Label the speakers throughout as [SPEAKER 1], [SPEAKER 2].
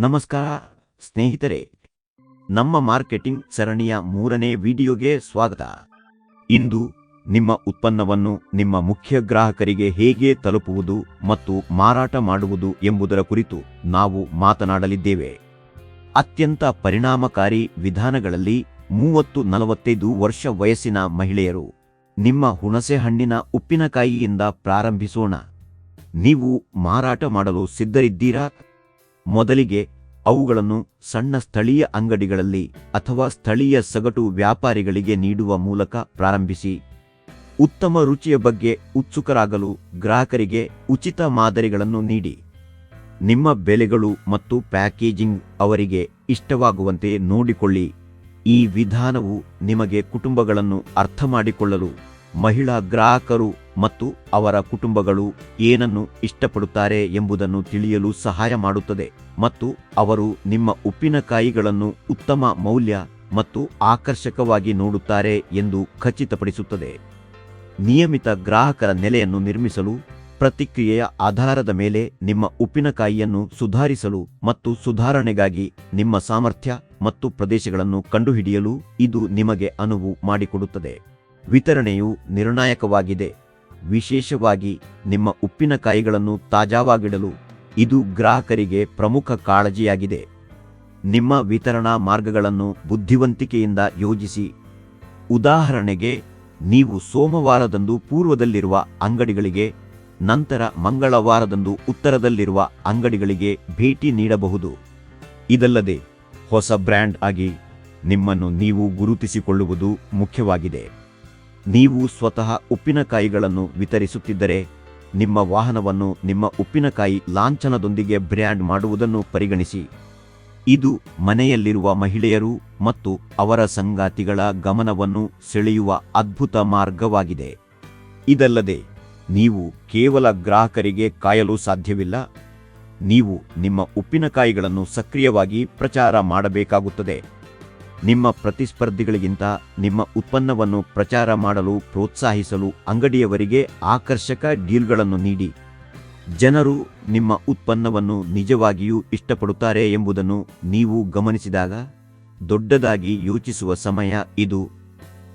[SPEAKER 1] ನಮಸ್ಕಾರ, ಸ್ನೇಹಿತರೆ. ನಮ್ಮ ಮಾರ್ಕೆಟಿಂಗ್ ಸರಣಿಯ ಮೂರನೇ ವಿಡಿಯೋಗೆ ಸ್ವಾಗತ. ಇಂದು ನಿಮ್ಮ ಉತ್ಪನ್ನವನ್ನು ನಿಮ್ಮ ಮುಖ್ಯ ಗ್ರಾಹಕರಿಗೆ ಹೇಗೆ ತಲುಪುವುದು ಮತ್ತು ಮಾರಾಟ ಮಾಡುವುದು ಎಂಬುದರ ಕುರಿತು ನಾವು ಮಾತನಾಡಲಿದ್ದೇವೆ. ಅತ್ಯಂತ ಪರಿಣಾಮಕಾರಿ ವಿಧಾನಗಳಲ್ಲಿ ಮೂವತ್ತು ನಲವತ್ತೈದು ವರ್ಷ ವಯಸ್ಸಿನ ಮಹಿಳೆಯರು ನಿಮ್ಮ ಹುಣಸೆಹಣ್ಣಿನ ಉಪ್ಪಿನಕಾಯಿಯಿಂದ ಪ್ರಾರಂಭಿಸೋಣ. ನೀವು ಮಾರಾಟ ಮಾಡಲು ಸಿದ್ಧರಿದ್ದೀರಾ? ಮೊದಲಿಗೆ ಅವುಗಳನ್ನು ಸಣ್ಣ ಸ್ಥಳೀಯ ಅಂಗಡಿಗಳಲ್ಲಿ ಅಥವಾ ಸ್ಥಳೀಯ ಸಗಟು ವ್ಯಾಪಾರಿಗಳಿಗೆ ನೀಡುವ ಮೂಲಕ ಪ್ರಾರಂಭಿಸಿ. ಉತ್ತಮ ರುಚಿಯ ಬಗ್ಗೆ ಉತ್ಸುಕರಾಗಲು ಗ್ರಾಹಕರಿಗೆ ಉಚಿತ ಮಾದರಿಗಳನ್ನು ನೀಡಿ. ನಿಮ್ಮ ಬೆಲೆಗಳು ಮತ್ತು ಪ್ಯಾಕೇಜಿಂಗ್ ಅವರಿಗೆ ಇಷ್ಟವಾಗುವಂತೆ ನೋಡಿಕೊಳ್ಳಿ. ಈ ವಿಧಾನವು ನಿಮಗೆ ಕುಟುಂಬಗಳನ್ನು ಅರ್ಥಮಾಡಿಕೊಳ್ಳಲು ಮಹಿಳಾ ಗ್ರಾಹಕರು ಮತ್ತು ಅವರ ಕುಟುಂಬಗಳು ಏನನ್ನು ಇಷ್ಟಪಡುತ್ತಾರೆ ಎಂಬುದನ್ನು ತಿಳಿಯಲು ಸಹಾಯ ಮಾಡುತ್ತದೆ ಮತ್ತು ಅವರು ನಿಮ್ಮ ಉಪ್ಪಿನಕಾಯಿಗಳನ್ನು ಉತ್ತಮ ಮೌಲ್ಯ ಮತ್ತು ಆಕರ್ಷಕವಾಗಿ ನೋಡುತ್ತಾರೆ ಎಂದು ಖಚಿತಪಡಿಸುತ್ತದೆ. ನಿಯಮಿತ ಗ್ರಾಹಕರ ನೆಲೆಯನ್ನು ನಿರ್ಮಿಸಲು, ಪ್ರತಿಕ್ರಿಯೆಯ ಆಧಾರದ ಮೇಲೆ ನಿಮ್ಮ ಉಪ್ಪಿನಕಾಯಿಯನ್ನು ಸುಧಾರಿಸಲು ಮತ್ತು ಸುಧಾರಣೆಗಾಗಿ ನಿಮ್ಮ ಸಾಮರ್ಥ್ಯ ಮತ್ತು ಪ್ರದೇಶಗಳನ್ನು ಕಂಡುಹಿಡಿಯಲು ಇದು ನಿಮಗೆ ಅನುವು ಮಾಡಿಕೊಡುತ್ತದೆ. ವಿತರಣೆಯು ನಿರ್ಣಾಯಕವಾಗಿದೆ. ವಿಶೇಷವಾಗಿ ನಿಮ್ಮ ಉಪ್ಪಿನಕಾಯಿಗಳನ್ನು ತಾಜಾವಾಗಿಡಲು ಇದು ಗ್ರಾಹಕರಿಗೆ ಪ್ರಮುಖ ಕಾಳಜಿಯಾಗಿದೆ. ನಿಮ್ಮ ವಿತರಣಾ ಮಾರ್ಗಗಳನ್ನು ಬುದ್ಧಿವಂತಿಕೆಯಿಂದ ಯೋಜಿಸಿ. ಉದಾಹರಣೆಗೆ, ನೀವು ಸೋಮವಾರದಂದು ಪೂರ್ವದಲ್ಲಿರುವ ಅಂಗಡಿಗಳಿಗೆ, ನಂತರ ಮಂಗಳವಾರದಂದು ಉತ್ತರದಲ್ಲಿರುವ ಅಂಗಡಿಗಳಿಗೆ ಭೇಟಿ ನೀಡಬಹುದು. ಇದಲ್ಲದೆ, ಹೊಸ ಬ್ರ್ಯಾಂಡ್ ಆಗಿ ನಿಮ್ಮನ್ನು ನೀವು ಗುರುತಿಸಿಕೊಳ್ಳುವುದು ಮುಖ್ಯವಾಗಿದೆ. ನೀವು ಸ್ವತಃ ಉಪ್ಪಿನಕಾಯಿಗಳನ್ನು ವಿತರಿಸುತ್ತಿದ್ದರೆ ನಿಮ್ಮ ವಾಹನವನ್ನು ನಿಮ್ಮ ಉಪ್ಪಿನಕಾಯಿ ಲಾಂಛನದೊಂದಿಗೆ ಬ್ರ್ಯಾಂಡ್ ಮಾಡುವುದನ್ನು ಪರಿಗಣಿಸಿ. ಇದು ಮನೆಯಲ್ಲಿರುವ ಮಹಿಳೆಯರು ಮತ್ತು ಅವರ ಸಂಗಾತಿಗಳ ಗಮನವನ್ನು ಸೆಳೆಯುವ ಅದ್ಭುತ ಮಾರ್ಗವಾಗಿದೆ. ಇದಲ್ಲದೆ, ನೀವು ಕೇವಲ ಗ್ರಾಹಕರಿಗೆ ಕಾಯಲು ಸಾಧ್ಯವಿಲ್ಲ. ನೀವು ನಿಮ್ಮ ಉಪ್ಪಿನಕಾಯಿಗಳನ್ನು ಸಕ್ರಿಯವಾಗಿ ಪ್ರಚಾರ ಮಾಡಬೇಕಾಗುತ್ತದೆ. ನಿಮ್ಮ ಪ್ರತಿಸ್ಪರ್ಧಿಗಳಿಗಿಂತ ನಿಮ್ಮ ಉತ್ಪನ್ನವನ್ನು ಪ್ರಚಾರ ಮಾಡಲು, ಪ್ರೋತ್ಸಾಹಿಸಲು ಅಂಗಡಿಯವರಿಗೆ ಆಕರ್ಷಕ ಡೀಲ್ಗಳನ್ನು ನೀಡಿ. ಜನರು ನಿಮ್ಮ ಉತ್ಪನ್ನವನ್ನು ನಿಜವಾಗಿಯೂ ಇಷ್ಟಪಡುತ್ತಾರೆ ಎಂಬುದನ್ನು ನೀವು ಗಮನಿಸಿದಾಗ ದೊಡ್ಡದಾಗಿ ಯೋಚಿಸುವ ಸಮಯ ಇದು.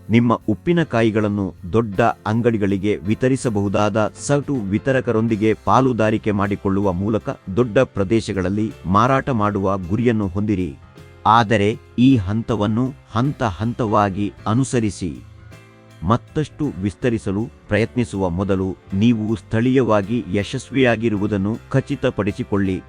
[SPEAKER 1] ನಿಮ್ಮ ಉಪ್ಪಿನಕಾಯಿಗಳನ್ನು ದೊಡ್ಡ ಅಂಗಡಿಗಳಿಗೆ ವಿತರಿಸಬಹುದಾದ ಸಟು ವಿತರಕರೊಂದಿಗೆ ಪಾಲುದಾರಿಕೆ ಮಾಡಿಕೊಳ್ಳುವ ಮೂಲಕ ದೊಡ್ಡ ಪ್ರದೇಶಗಳಲ್ಲಿ ಮಾರಾಟ ಮಾಡುವ ಗುರಿಯನ್ನು ಹೊಂದಿರಿ. ಆದರೆ ಈ ಹಂತವನ್ನು ಹಂತ ಹಂತವಾಗಿ ಅನುಸರಿಸಿ. ಮತ್ತಷ್ಟು ವಿಸ್ತರಿಸಲು ಪ್ರಯತ್ನಿಸುವ ಮೊದಲು ನೀವು ಸ್ಥಳೀಯವಾಗಿ ಯಶಸ್ವಿಯಾಗಿರುವುದನ್ನು ಖಚಿತಪಡಿಸಿಕೊಳ್ಳಿ.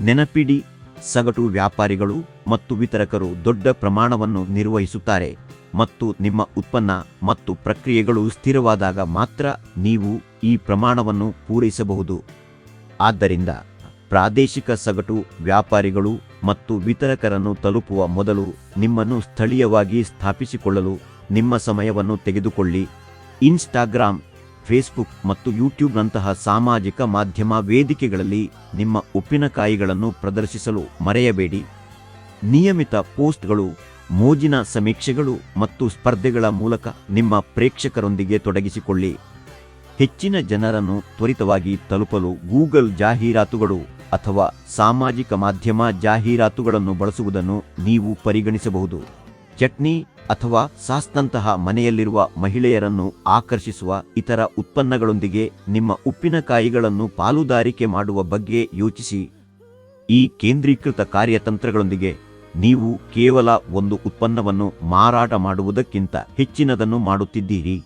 [SPEAKER 1] ನೆನಪಿಡಿ, ಸಗಟು ವ್ಯಾಪಾರಿಗಳು ಮತ್ತು ವಿತರಕರು ದೊಡ್ಡ ಪ್ರಮಾಣವನ್ನು ನಿರ್ವಹಿಸುತ್ತಾರೆ ಮತ್ತು ನಿಮ್ಮ ಉತ್ಪನ್ನ ಮತ್ತು ಪ್ರಕ್ರಿಯೆಗಳು ಸ್ಥಿರವಾದಾಗ ಮಾತ್ರ ನೀವು ಈ ಪ್ರಮಾಣವನ್ನು ಪೂರೈಸಬಹುದು. ಆದ್ದರಿಂದ ಪ್ರಾದೇಶಿಕ ಸಗಟು ವ್ಯಾಪಾರಿಗಳು ಮತ್ತು ವಿತರಕರನ್ನು ತಲುಪುವ ಮೊದಲು ನಿಮ್ಮನ್ನು ಸ್ಥಳೀಯವಾಗಿ ಸ್ಥಾಪಿಸಿಕೊಳ್ಳಲು ನಿಮ್ಮ ಸಮಯವನ್ನು ತೆಗೆದುಕೊಳ್ಳಿ. ಇನ್ಸ್ಟಾಗ್ರಾಮ್, ಫೇಸ್ಬುಕ್ ಮತ್ತು ಯೂಟ್ಯೂಬ್ನಂತಹ ಸಾಮಾಜಿಕ ಮಾಧ್ಯಮ ವೇದಿಕೆಗಳಲ್ಲಿ ನಿಮ್ಮ ಉಪ್ಪಿನಕಾಯಿಗಳನ್ನು ಪ್ರದರ್ಶಿಸಲು ಮರೆಯಬೇಡಿ. ನಿಯಮಿತ ಪೋಸ್ಟ್ಗಳು, ಮೋಜಿನ ಸಮೀಕ್ಷೆಗಳು ಮತ್ತು ಸ್ಪರ್ಧೆಗಳ ಮೂಲಕ ನಿಮ್ಮ ಪ್ರೇಕ್ಷಕರೊಂದಿಗೆ ತೊಡಗಿಸಿಕೊಳ್ಳಿ. ಹೆಚ್ಚಿನ ಜನರನ್ನು ತ್ವರಿತವಾಗಿ ತಲುಪಲು ಗೂಗಲ್ ಜಾಹೀರಾತುಗಳು ಅಥವಾ ಸಾಮಾಜಿಕ ಮಾಧ್ಯಮ ಜಾಹೀರಾತುಗಳನ್ನು ಬಳಸುವುದನ್ನು ನೀವು ಪರಿಗಣಿಸಬಹುದು. ಚಟ್ನಿ ಅಥವಾ ಸಾಸ್ನಂತಹ ಮನೆಯಲ್ಲಿರುವ ಮಹಿಳೆಯರನ್ನು ಆಕರ್ಷಿಸುವ ಇತರ ಉತ್ಪನ್ನಗಳೊಂದಿಗೆ ನಿಮ್ಮ ಉಪ್ಪಿನಕಾಯಿಗಳನ್ನು ಪಾಲುದಾರಿಕೆ ಮಾಡುವ ಬಗ್ಗೆ ಯೋಚಿಸಿ. ಈ ಕೇಂದ್ರೀಕೃತ ಕಾರ್ಯತಂತ್ರಗಳೊಂದಿಗೆ ನೀವು ಕೇವಲ ಒಂದು ಉತ್ಪನ್ನವನ್ನು ಮಾರಾಟ ಮಾಡುವುದಕ್ಕಿಂತ ಹೆಚ್ಚಿನದನ್ನು ಮಾಡುತ್ತಿದ್ದೀರಿ.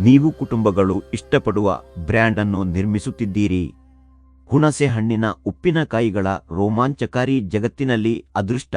[SPEAKER 1] ನೀವು ಕುಟುಂಬಗಳು ಇಷ್ಟಪಡುವ ಬ್ರ್ಯಾಂಡ್ ಅನ್ನು ನಿರ್ಮಿಸುತ್ತಿದ್ದೀರಿ. ಹುಣಸೆ ಹಣ್ಣಿನ ಉಪ್ಪಿನಕಾಯಿಗಳ ರೋಮಾಂಚಕಾರಿ ಜಗತ್ತಿನಲ್ಲಿ ಅದೃಷ್ಟ.